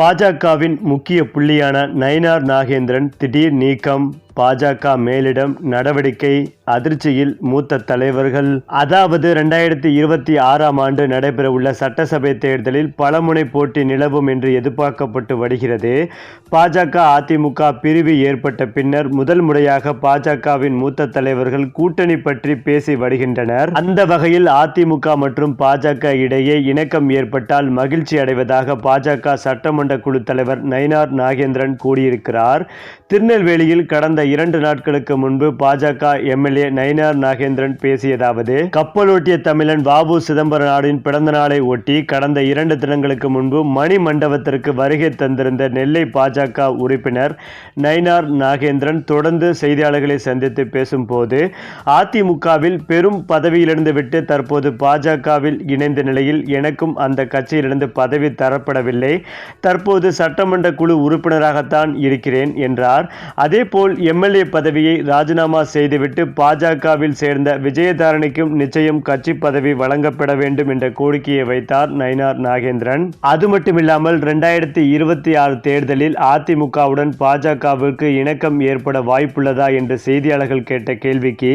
பாஜகவின் முக்கிய புள்ளியான நயினார் நாகேந்திரன் திடீர் நீக்கம். பாஜக மேலிடம் நடவடிக்கை அதிர்ச்சியில் மூத்த தலைவர்கள். அதாவது ரெண்டாயிரத்தி இருபத்தி ஆறாம் ஆண்டு நடைபெறவுள்ள சட்டசபை தேர்தலில் பலமுனை போட்டி நிலவும் என்று எதிர்பார்க்கப்பட்டு வருகிறது. பாஜக அதிமுக பிரிவு ஏற்பட்ட பின்னர் முதல் முறையாக பாஜகவின் மூத்த தலைவர்கள் கூட்டணி பற்றி பேசி வருகின்றனர். அந்த வகையில் அதிமுக மற்றும் பாஜக இடையே இணக்கம் ஏற்பட்டால் மகிழ்ச்சி அடைவதாக பாஜக சட்டமன்ற குழு தலைவர் நயினார் நாகேந்திரன் கூறியிருக்கிறார். திருநெல்வேலியில் கடந்த இரண்டு நாட்களுக்கு முன்பு பாஜக எம்எல்ஏ நயினார் நாகேந்திரன் பேசியதாவது கப்பலோட்டிய தமிழன் வாபு சிதம்பரனாரின் பிறந்த நாளை ஒட்டி கடந்த இரண்டு தினங்களுக்கு முன்பு மணி மண்டபத்திற்கு வருகை தந்திருந்த நெல்லை பாஜக உறுப்பினர் நயினார் நாகேந்திரன் தொடர்ந்து செய்தியாளர்களை சந்தித்து பேசும்போது அதிமுகவில் பெரும் பதவியிலிருந்து விட்டு தற்போது பாஜகவில் இணைந்த நிலையில் எனக்கும் அந்த கட்சியிலிருந்து பதவி தரப்படவில்லை. தற்போது சட்டமன்ற குழு உறுப்பினராகத்தான் இருக்கிறேன் என்றார். அதேபோல் எம்எல்ஏ பதவியை ராஜினாமா செய்துவிட்டு பாஜகவில் சேர்ந்த விஜயதாரணிக்கும் நிச்சயம் கட்சி பதவி வழங்கப்பட வேண்டும் என்ற கோரிக்கையை வைத்தார் நயினார் நாகேந்திரன். அது மட்டுமில்லாமல் இரண்டாயிரத்தி இருபத்தி ஆறு தேர்தலில் அதிமுகவுடன் பாஜகவிற்கு இணக்கம் ஏற்பட வாய்ப்புள்ளதா என்று செய்தியாளர்கள் கேட்ட கேள்விக்கு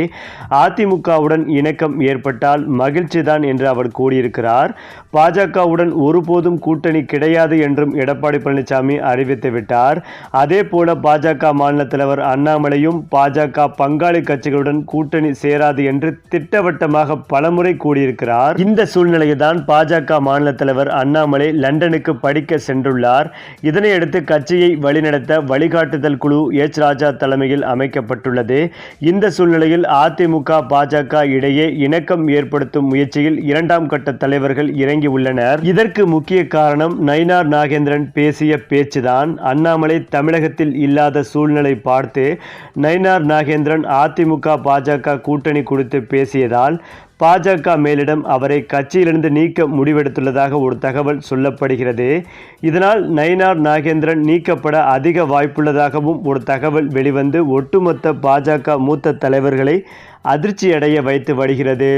அதிமுகவுடன் இணக்கம் ஏற்பட்டால் மகிழ்ச்சிதான் என்று அவர் கூறியிருக்கிறார். பாஜகவுடன் ஒருபோதும் கூட்டணி கிடையாது என்றும் எடப்பாடி பழனிசாமி அறிவித்து விட்டார் அதே போல பாஜக மாநில தலைவர் அண்ணாமலையும் பாஜக பங்காளி கட்சிகளுடன் கூட்டணி சேராது என்று திட்டவட்டமாக பலமுறை கூறியிருக்கிறார். இந்த சூழ்நிலையில்தான் பாஜக மாநில தலைவர் அண்ணாமலை லண்டனுக்கு படிக்க சென்றுள்ளார். இதனையடுத்து கட்சியை வழிநடத்த வழிகாட்டுதல் குழு எச். ராஜா தலைமையில் அமைக்கப்பட்டுள்ளது. இந்த சூழ்நிலையில் அதிமுக பாஜக இடையே இணக்கம் ஏற்படுத்தும் முயற்சியில் இரண்டாம் கட்ட தலைவர்கள் இறங்கி உள்ளனர். இதற்கு முக்கிய காரணம் நயினார் நாகேந்திரன் பேசிய பேச்சுதான். அண்ணாமலை தமிழகத்தில் இல்லாத சூழ்நிலை பார்த்து நயினார் நாகேந்திரன் அதிமுக பாஜக கூட்டணி குறித்து பேசியதால் பாஜக மேலிடம் அவரை கட்சியிலிருந்து நீக்க முடிவெடுத்துள்ளதாக ஒரு தகவல் சொல்லப்படுகிறது. இதனால் நயினார் நாகேந்திரன் நீக்கப்பட அதிக வாய்ப்புள்ளதாகவும் ஒரு தகவல் வெளிவந்து ஒட்டுமொத்த பாஜக மூத்த தலைவர்களை அதிர்ச்சியடைய வைத்து வருகிறது.